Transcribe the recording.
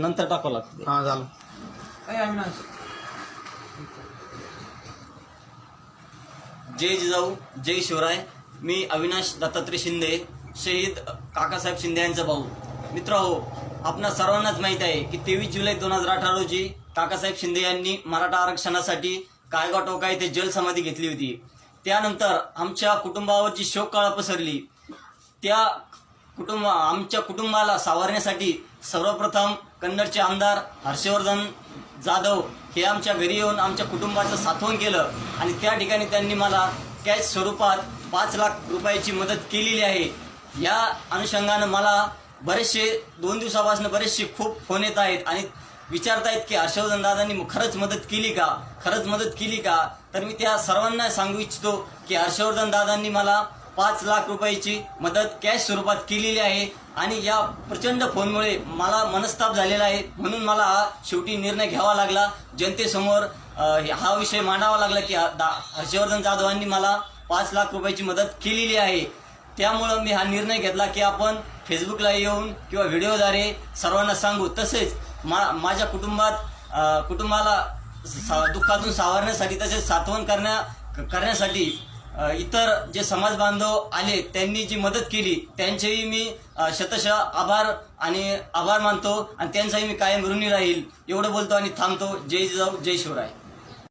नंतर टाकावं लागतं हा झालं. जय जिजाऊ जय शिवराय. मी अविनाश दत्तात्रय शिंदे शहीद काकासाहेब शिंदे यांचा भाऊ. मित्र हो आपणा सर्वांनाच माहीत आहे की तेवीस जुलै दोन हजार अठरा रोजी काकासाहेब शिंदे यांनी मराठा आरक्षणासाठी कायगाव टोका येथे जलसमाधी घेतली होती. त्यानंतर आमच्या कुटुंबावर जी शोककळा पसरली. त्या कुटुंब आमच्या कुटुंबाला सावरण्यासाठी सर्वप्रथम कन्नडचे आमदार हर्षवर्धन जाधव हे आमच्या घरी येऊन आमच्या कुटुंबाचं साथवण केलं आणि त्या ठिकाणी त्यांनी मला कॅश स्वरूपात पाच लाख रुपयाची मदत केलेली आहे. या अनुषंगानं मला बरेचसे दोन दिवसापासून बरेचसे खूप फोन येत आहेत आणि विचारतायत की हर्षवर्धन दादांनी खरंच मदत केली का? खरंच मदत केली का? तर मी त्या सर्वांना सांगू इच्छितो की हर्षवर्धन दादांनी मला पाच लाख रुपयाची मदत कॅश स्वरूपात केलेली आहे आणि या प्रचंड फोनमुळे मला मनस्ताप झालेला आहे. म्हणून मला हा शेवटी निर्णय घ्यावा लागला. जनतेसमोर हा विषय मांडावा लागला की दा- हर्षवर्धन जाधवांनी मला पाच लाख रुपयाची मदत केलेली आहे. त्यामुळं मी हा निर्णय घेतला की आपण फेसबुकला येऊन किंवा व्हिडिओद्वारे सर्वांना सांगू. तसेच मा माझ्या कुटुंबात कुटुंबाला सा- दुःखातून सावरण्यासाठी तसेच सातवण करण्या करण्यासाठी इतर जे समाज बांधव आले त्यांनी जी मदत केली त्यांचेही मी शतश शतशः आभार आणि आभार मानतो आणि त्यांचाही मी कायम ऋणी राहील एवढं बोलतो आणि थांबतो. जय जाऊ जय शिवराय.